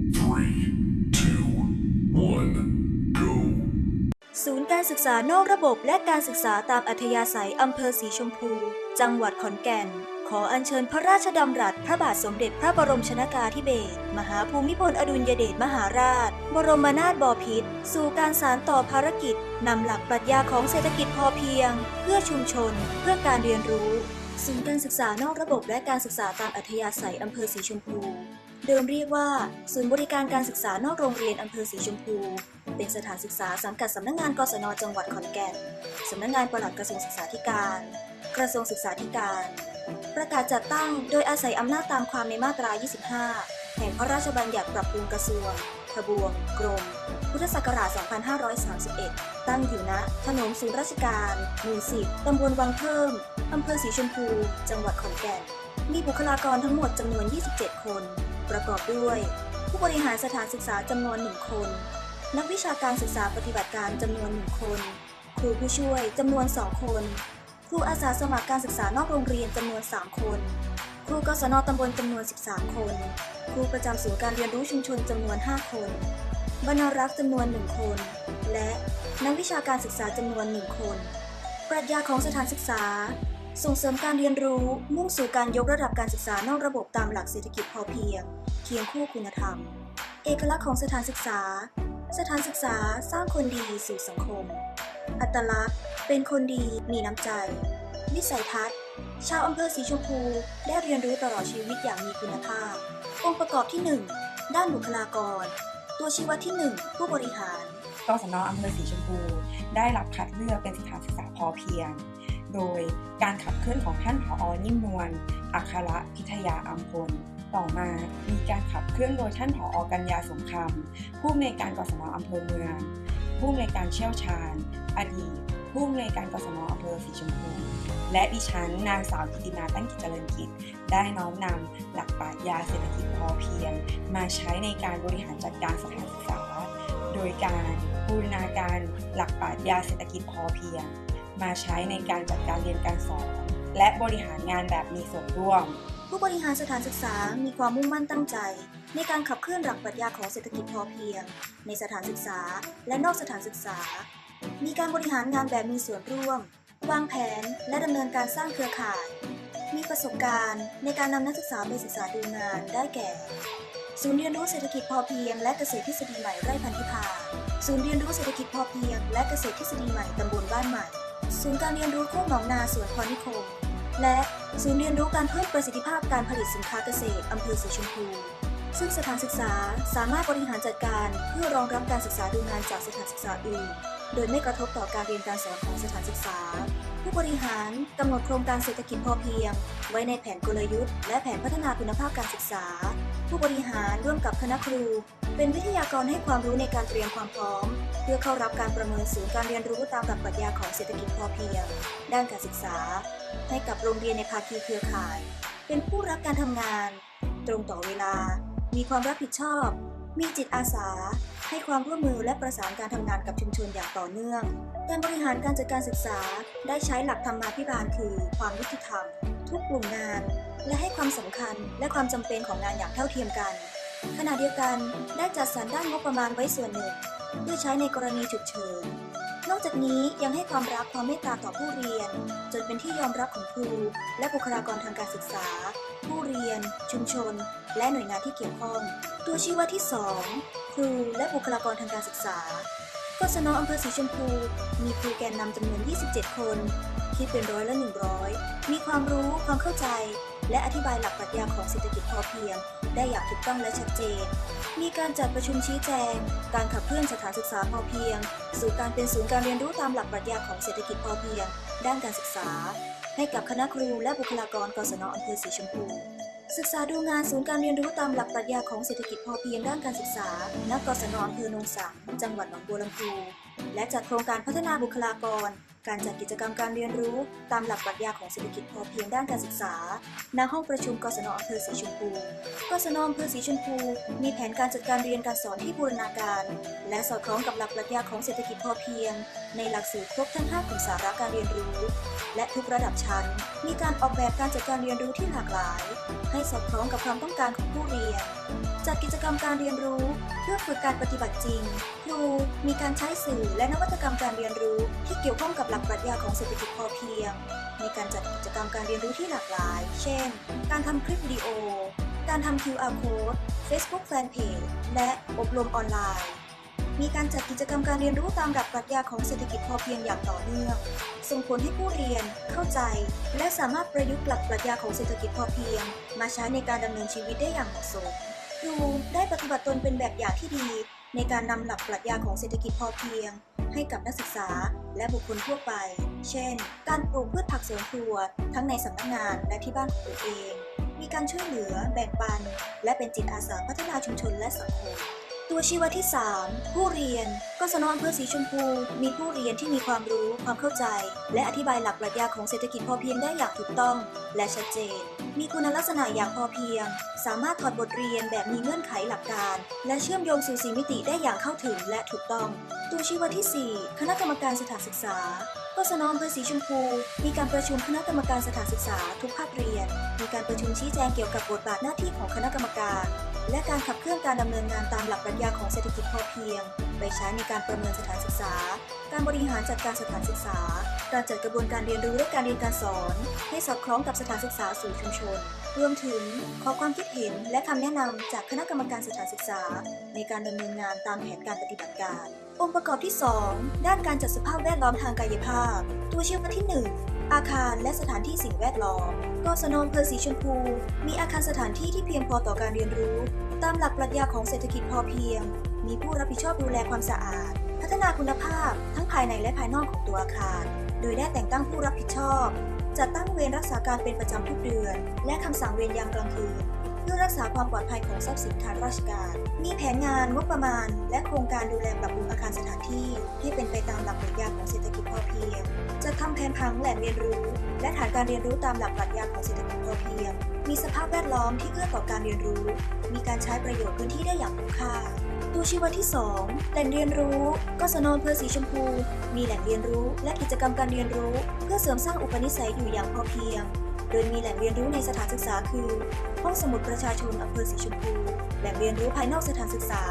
Three, two, one, go. ศูนย์การศึกษานอกระบบและการศึกษาตามอัธยาศัยอำเภอสีชมพู จังหวัดขอนแก่น ขออัญเชิญพระราชดำรัสพระบาทสมเด็จพระบรมชนากาธิเบศรมหาภูมิพลอดุลยเดชมหาราช บรมนาถบพิตรสู่การสานต่อภารกิจ นำหลักปรัชญาของเศรษฐกิจพอเพียง เพื่อชุมชน เพื่อการเรียนรู้ ศูนย์การศึกษานอกระบบและการศึกษาตามอัธยาศัยอำเภอสีชมพู เดิมเรียกว่า ศูนย์บริการการศึกษานอกโรงเรียนอำเภอสีชมพู เป็นสถานศึกษาสังกัดสำนักงานกศนจังหวัดขอนแก่นสำนักงานปลัดกระทรวงศึกษาธิการ กระทรวงศึกษาธิการ ประกาศจัดตั้งโดยอาศัยอำนาจตามความในมาตรา 25 แห่งพระราชบัญญัติปรับปรุงกระทรวงทบวง กรม พุทธศักราช 2531 ตั้งอยู่ณถนนศูนย์ราชการหมู่10ตำบลวังเพิ่ม อำเภอสีชมพู จังหวัดขอนแก่น มีบุคลากรทั้งหมดจำนวน 27 คน ประกอบด้วย ผู้บริหารสถานศึกษาจำนวน1คน นักวิชาการศึกษาปฏิบัติการจำนวน1คน ครูผู้ช่วยจำนวน2คน ครูอาสาสมัครการศึกษานอกโรงเรียนจำนวน3คน ครูกศนตำบลจำนวน 13 คน ครูประจำศูนย์การเรียนรู้ชุมชนจำนวน 5 คน บรรณารักษ์จำนวน1คน และนักวิชาการศึกษาจำนวน1คน ปรัชญาของสถานศึกษา ส่งเสริมการเรียนรู้ มุ่งสู่การยกระดับการศึกษานอกระบบตามหลักเศรษฐกิจพอเพียง เคียงคู่คุณธรรม เอกลักษณ์ของสถานศึกษา สถานศึกษาสร้างคนดีสู่สังคม อัตลักษณ์ เป็นคนดี มีน้ำใจ วิสัยทัศน์ ชาวอำเภอสีชมพู ได้เรียนรู้ตลอดชีวิตอย่างมีคุณภาพ องค์ประกอบที่ 1 ด้านบุคลากร ตัวชี้วัดที่ 1 ผู้บริหารกศนอำเภอสีชมพู ได้รับคัดเลือกเป็นสถานศึกษาพอเพียง โดยการขับเคลื่อนของท่านผอนิ่มนวลอัคระพิทยาอัมพล ต่อมามีการขับเคลื่อนโดยท่านผอกัญญาสงคำผู้อำนวยการกศนอำเภอเมือง ผู้อำนวยการเชี่ยวชาญ อดีตผู้อำนวยการกศนอำเภอสีชมพูและดิฉันนางสาวกิติมาตั้งกิจเจริญกิจ ได้น้อมนำหลักปรัชญาเศรษฐกิจพอเพียง มาใช้ในการบริหารจัดการสถานศึกษา โดยการบูรณาการหลักปรัชญาเศรษฐกิจพอเพียง มาใช้ในการจัดการเรียนการสอน และบริหารงานแบบมีส่วนร่วม ผู้บริหารสถานศึกษามีความมุ่งมั่นตั้งใจ ในการขับเคลื่อนหลักปรัชญาของเศรษฐกิจพอเพียง ในสถานศึกษา และนอกสถานศึกษา มีการบริหารงานแบบมีส่วนร่วม วางแผนและดำเนินการสร้างเครือข่าย มีประสบการณ์ในการนำนักศึกษาไปศึกษาดูงานได้แก่ศูนย์เรียนรู้เศรษฐกิจพอเพียงและเกษตรทฤษฎีใหม่ไร่พันธิพา ศูนย์เรียนรู้เศรษฐกิจพอเพียงและเกษตรทฤษฎีใหม่ตำบลบ้านใหม่ ศูนย์การเรียนรู้โคกหนองนาสวนพรนิคม และศูนย์เรียนรู้การเพิ่มประสิทธิภาพการผลิตสินค้าเกษตรอำเภอสีชมพูซึ่งสถานศึกษาสามารถบริหารจัดการเพื่อรองรับการศึกษาดูงานจากสถานศึกษาอื่น โดยไม่กระทบต่อการเรียนการสอนของสถานศึกษา ผู้บริหารกำหนดโครงการเศรษฐกิจพอเพียง ไว้ในแผนกลยุทธ์และแผนพัฒนาคุณภาพการศึกษา ผู้บริหารร่วมกับคณะครู เป็นวิทยากรให้ความรู้ในการเตรียมความพร้อม เพื่อเข้ารับการประเมินศูนย์การเรียนรู้ตามหลักปรัชญาของเศรษฐกิจพอเพียง ด้านการศึกษา ให้กับโรงเรียนในภาคีเครือข่าย เป็นผู้รักการทำงาน ตรงต่อเวลา มีความรับผิดชอบ มีจิตอาสา ให้ความร่วมมือและประสานการทำงานกับชุมชนอย่างต่อเนื่อง การบริหารการจัดการศึกษาได้ใช้หลักธรรมาภิบาลคือความยุติธรรม ทุกกลุ่มงาน และให้ความสำคัญและความจำเป็นของงานอย่างเท่าเทียมกัน ขณะเดียวกันได้จัดสรรด้านงบประมาณไว้ส่วนหนึ่ง เพื่อใช้ในกรณีฉุกเฉินนอกจากนี้ยังให้ความรักความเมตตาต่อผู้เรียน จนเป็นที่ยอมรับของครู และบุคลากรทางการศึกษา ผู้เรียน ชุมชน และหน่วยงานที่เกี่ยวข้อง ตัวชี้วัดที่ 2 ครูและบุคลากรทางการศึกษา กศนอำเภอสีชมพู มีครูแกนนำจำนวน 27 คน คิดเป็นร้อยละ 100 มีความรู้ ความเข้าใจ และอธิบายหลักปรัชญาของเศรษฐกิจพอเพียง ได้อย่างถูกต้องและชัดเจน มีการจัดประชุมชี้แจง การขับเคลื่อนสถานศึกษาพอเพียง สู่การเป็นศูนย์การเรียนรู้ตามหลักปรัชญาของเศรษฐกิจพอเพียง ด้านการศึกษา ให้กับคณะครูและบุคลากรกศนอำเภอสีชมพู ศึกษาดูงานศูนย์การเรียนรู้ตามหลักปรัชญาของเศรษฐกิจพอเพียงด้านการศึกษา ณ กศนอำเภอโนนสัง จังหวัดหนองบัวลำพู และจัดโครงการพัฒนาบุคลากร การจัดกิจกรรมการเรียนรู้ตามหลักปรัชญาของเศรษฐกิจพอเพียงด้านการศึกษา ณ ห้องประชุมกศนอำเภอสีชมพู กศนอำเภอสีชมพู มีแผนการจัดการเรียนการสอนที่บูรณาการ และสอดคล้องกับหลักปรัชญาของเศรษฐกิจพอเพียง ในหลักสูตรครบทั้ง5กลุ่มสาระการเรียนรู้ และทุกระดับชั้น มีการออกแบบการจัดการเรียนรู้ที่หลากหลาย ให้สอดคล้องกับความต้องการของผู้เรียน จัดกิจกรรมการเรียนรู้เพื่อฝึกการปฏิบัติจริง ครูมีการใช้สื่อและนวัตกรรมการเรียนรู้ที่เกี่ยวข้องกับหลักปรัชญาของเศรษฐกิจพอเพียงในการจัดกิจกรรมการเรียนรู้ที่หลากหลาย เช่น การทำคลิปวิดีโอ การทำ QR code Facebook Fanpage และอบรมออนไลน์ มีการจัดกิจกรรมการเรียนรู้ตามหลักปรัชญาของเศรษฐกิจพอเพียงอย่างต่อเนื่อง ส่งผลให้ผู้เรียนเข้าใจ และสามารถประยุกต์หลักปรัชญาของเศรษฐกิจพอเพียง มาใช้ในการดำเนินชีวิตได้อย่างเหมาะสม ครูได้ปฏิบัติตนเป็นแบบอย่างที่ดี ในการนำหลักปรัชญาของเศรษฐกิจพอเพียง ให้กับนักศึกษาและบุคคลทั่วไป เช่น การปลูกพืชผักสวนครัว ทั้งในสำนักงานและที่บ้านของตัวเอง มีการช่วยเหลือ แบ่งปัน และเป็นจิตอาสาพัฒนาชุมชนและสังคม ตัวชี้วัดที่ 3 ผู้เรียนกศนอำเภอสีชมพู มีผู้เรียนที่มีความรู้ ความเข้าใจ และอธิบายหลักปรัชญาของเศรษฐกิจพอเพียงได้อย่างถูกต้อง และชัดเจน มีคุณลักษณะอย่างพอเพียง สามารถถอดบทเรียนแบบมีเงื่อนไขหลักการ และเชื่อมโยงสู่สีมิติได้อย่างเข้าถึงและถูกต้อง ตัวชี้วัดที่ 4 คณะกรรมการสถานศึกษากศนอำเภอสีชมพู มีการประชุมคณะกรรมการสถานศึกษาทุกภาคเรียน มีการประชุมชี้แจงเกี่ยวกับบทบาทหน้าที่ของคณะกรรมการ และการขับเคลื่อนการดำเนินงานตามหลักปรัชญาของเศรษฐกิจพอเพียง ไปใช้ในการประเมินสถานศึกษา การบริหารจัดการสถานศึกษา การจัดกระบวนการเรียนรู้และการเรียนการสอน ให้สอดคล้องกับสถานศึกษาสู่ชุมชน รวมถึงขอความคิดเห็นและคำแนะนำจากคณะกรรมการสถานศึกษา ในการดำเนินงานตามแผนการปฏิบัติการ องค์ประกอบที่ 2 ด้านการจัดสภาพแวดล้อมทางกายภาพ ตัวเชี้วัดที่ 1 อาคารและสถานที่สิ่งแวดล้อมกศนอำเภอสีชมพู มีอาคารสถานที่ที่เพียงพอต่อการเรียนรู้ ตามหลักปรัชญาของเศรษฐกิจพอเพียง มีผู้รับผิดชอบดูแลความสะอาด พัฒนาคุณภาพ ทั้งภายในและภายนอกของตัวอาคาร โดยได้แต่งตั้งผู้รับผิดชอบจัดตั้งเวรรักษาการเป็นประจำทุกเดือน และคำสั่งเวรยามกลางคืน พื่อรักษาความปลอดภัยของทรัพย์สินทางราชการ มีแผนงานงบประมาณ และโครงการดูแลปรับปรุงอาคารสถานที่ ให้เป็นไปตามหลักปรัชญาของเศรษฐกิจพอเพียงจะทำแผนพังแหล่งเรียนรู้ และฐานการเรียนรู้ตามหลักปรัชญาของเศรษฐกิจพอเพียง มีสภาพแวดล้อมที่เอื้อต่อการเรียนรู้ มีการใช้ประโยชน์พื้นที่ได้อย่างคุ้มค่าตัวชีวัดที่ 2 แหล่งเรียนรู้ กศนอำเภอสีชมพู มีแหล่งเรียนรู้และกิจกรรมการเรียนรู้ เพื่อเสริมสร้างอุปนิสัยอยู่อย่างพอเพียง โดยมีแหล่งเรียนรู้ในสถานศึกษาคือ ห้องสมุดประชาชนอำเภอสีชมพูแหล่งเรียนรู้ภายนอกสถานศึกษา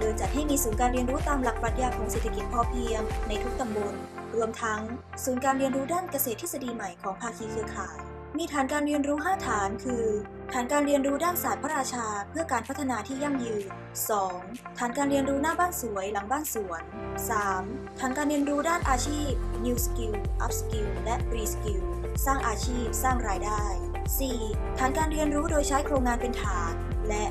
โดยจัดให้มีศูนย์การเรียนรู้ตามหลักปรัชญาของเศรษฐกิจพอเพียง ในทุกตำบล รวมทั้ง ศูนย์การเรียนรู้ด้านเกษตรทฤษฎีใหม่ของภาคีเครือข่าย มีฐานการเรียนรู้ 5 ฐานคือ ฐานการเรียนรู้ด้านศาสตร์พระราชา เพื่อการพัฒนาที่ยั่งยืน 2. ฐานการเรียนรู้หน้าบ้านสวยหลังบ้านสวน 3. ฐานการเรียนรู้ด้านอาชีพ New Skill Up Skill และ Re Skill สร้างอาชีพ สร้างรายได้ 4. ฐานการเรียนรู้โดยใช้โครงงานเป็นฐาน และ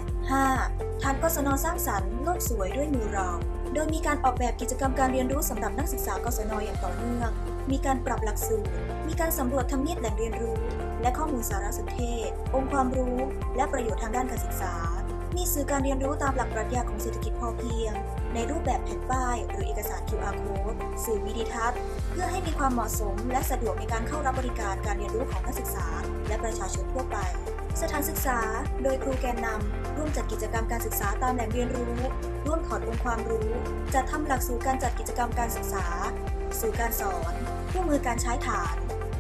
5. ฐานกศนสร้างสรรค์โลกสวยด้วยมือเรา โดยมีการออกแบบกิจกรรมการเรียนรู้สำหรับนักศึกษากศนอย่างต่อเนื่อง มีการปรับหลักสูตร มีการสำรวจทำเนียบแหล่งเรียนรู้ และข้อมูลสารสนเทศ องค์ความรู้ และประโยชน์ทางด้านการศึกษา มีสื่อการเรียนรู้ตามหลักปรัชญาของเศรษฐกิจพอเพียง ในรูปแบบแผ่นป้าย หรือเอกสาร QR code สื่อวิดีทัศน์ เพื่อให้มีความเหมาะสม และสะดวกในการเข้ารับบริการการเรียนรู้ของนักศึกษา และประชาชนทั่วไป สถานศึกษา โดยครูแกนนำร่วมจัดกิจกรรมการศึกษาตามแหล่งเรียนรู้ ร่วมถอดองค์ความรู้ จัดทำหลักสูตรการจัดกิจกรรมการศึกษา สื่อการสอนคู่มือการใช้ฐาน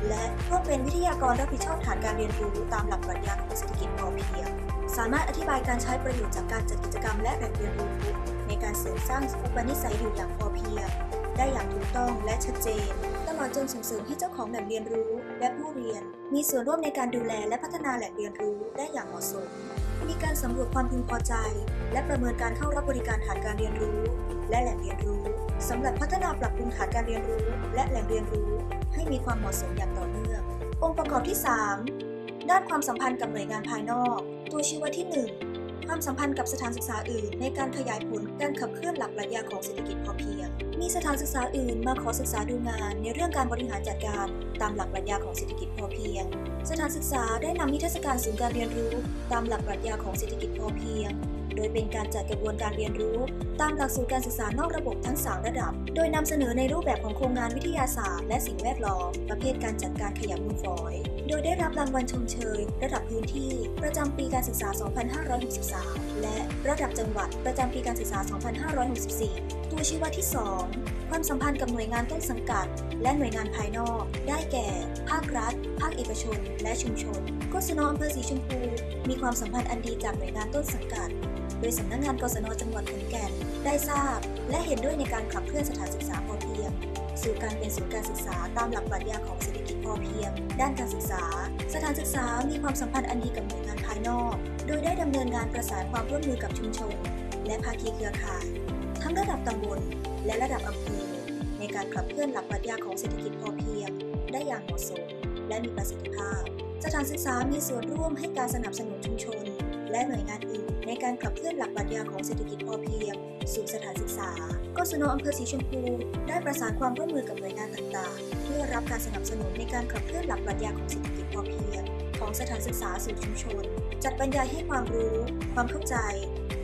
และร่วมเป็นวิทยากรรับผิดชอบฐานการเรียนรู้ตามหลักปรัชญาของเศรษฐกิจพอเพียง สามารถอธิบายการใช้ประโยชน์จากการจัดกิจกรรมและแหล่งเรียนรู้ในการเสริมสร้างอุปนิสัยอยู่อย่างพอเพียงได้อย่างถูกต้องและชัดเจน ตลอดจนส่งเสริมให้เจ้าของแหล่งเรียนรู้ และผู้เรียน มีส่วนร่วมในการดูแลและพัฒนาแหล่งเรียนรู้ได้อย่างเหมาะสม มีการสำรวจความพึงพอใจ และประเมินการเข้ารับบริการฐานการเรียนรู้ และแหล่งเรียนรู้สำหรับพัฒนาปรับปรุงฐานการเรียนรู้ และแหล่งเรียนรู้ ให้มีความเหมาะสมอย่างต่อเนื่อง องค์ประกอบที่ 3 ด้านความสัมพันธ์กับหน่วยงานภายนอก ตัวชี้วัดที่ 1 ความสัมพันธ์กับสถานศึกษาอื่น ในการขยายผลการขับเคลื่อนหลักปรัชญาของเศรษฐกิจพอเพียง มีสถานศึกษาอื่นมาขอศึกษาดูงาน ในเรื่องการบริหารจัดการตามหลักปรัชญาของเศรษฐกิจพอเพียง สถานศึกษาได้นำนิทรรศการศูนย์การเรียนรู้ ตามหลักปรัชญาของเศรษฐกิจพอเพียง โดยเป็นการจัดกระบวนการเรียนรู้ ตามหลักสูตรการศึกษานอกระบบทั้ง 3 ระดับ โดยนำเสนอในรูปแบบของโครงงานวิทยาศาสตร์และสิ่งแวดล้อม ประเภทการจัดการขยะมูลฝอย โดยได้รับรางวัลชมเชย ระดับพื้นที่ ประจำปีการศึกษา 2563 และระดับจังหวัดประจำปีการศึกษา 2564 ตัวชี้วัดที่ 2 ความสัมพันธ์กับหน่วยงานต้นสังกัด และหน่วยงานภายนอก ได้แก่ ภาครัฐ ภาคเอกชน และชุมชนกศนอำเภอสีชมพู มีความสัมพันธ์อันดีจากหน่วยงานต้นสังกัด ดยสำนักงานกศนจังหวัดขอนแก่นได้ทราบ และเห็นด้วยในการขับเคลื่อนสถานศึกษาพอเพียง สู่การเป็นศูนย์การศึกษาตามหลักปรัชญาของเศรษฐกิจพอเพียง ด้านการศึกษา สถานศึกษามีความสัมพันธ์อันดีกับหน่วยงานภายนอก โดยได้ดำเนินงานประสานความร่วมมือกับชุมชน และภาคีเครือข่าย ทั้งระดับตำบลและระดับอำเภอในการขับเคลื่อนหลักปรัชญาของเศรษฐกิจพอเพียง ได้อย่างเหมาะสม และมีประสิทธิภาพ สถานศึกษามีส่วนร่วมให้การสนับสนุนชุมชน และหน่วยงานอื่น ในการขับเคลื่อนหลักปรัชญาของเศรษฐกิจพอเพียง สู่สถานศึกษากศนอำเภอสีชมพู ได้ประสานความร่วมมือกับหน่วยงานต่างๆ เพื่อรับการสนับสนุนในการขับเคลื่อนหลักปรัชญาของเศรษฐกิจพอเพียง ของสถานศึกษาสู่ชุมชน จัดบรรยายให้ความรู้ ความเข้าใจ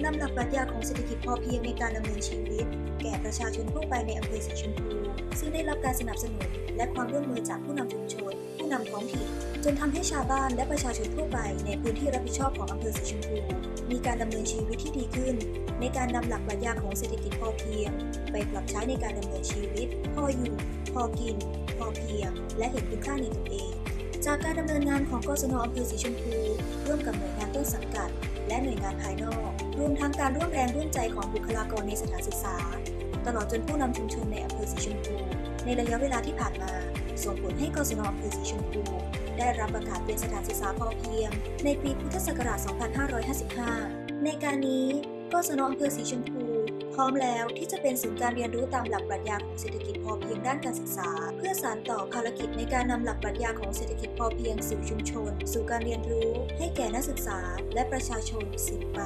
นำหลักปรัชญาของเศรษฐกิจพอเพียงในการดำเนินชีวิต แก่ประชาชนทั่วไปในอำเภอสีชมพู ซึ่งได้รับการสนับสนุนและความร่วมมือจากผู้นำชุมชน นำท้องถิ่นจนทำให้ชาวบ้านและประชาชนทั่วไปในพื้นที่รับผิดชอบของอำเภอสีชมพู มีการดำเนินชีวิตที่ดีขึ้น ในการนำหลักปรัชญาของเศรษฐกิจพอเพียง ไปปรับใช้ในการดำเนินชีวิต พออยู่ พอกิน พอเพียง และเห็นคุณค่าในตนเอง จากการดำเนินงานของกศนอำเภอสีชมพู ร่วมกับหน่วยงานต้นสังกัด และหน่วยงานภายนอก รวมทั้งการร่วมแรงร่วมใจของบุคลากรในสถานศึกษา ตลอดจนผู้นำชุมชนในอำเภอสีชมพู ในระยะเวลาที่ผ่านมา ส่งผลให้กศนอำเภอสีชมพูได้รับประกาศเป็นสถานศึกษาพอเพียง ในปีพุทธศักราช 2555 ในการนี้กศนอำเภอสีชมพู พร้อมแล้วที่จะเป็นศูนย์การเรียนรู้ตามหลักปรัชญาของเศรษฐกิจพอเพียงด้านการศึกษา เพื่อสานต่อภารกิจในการนำหลักปรัชญาของเศรษฐกิจพอเพียงสู่ชุมชน สู่การเรียนรู้ ให้แก่นักศึกษาและประชาชนสืบไป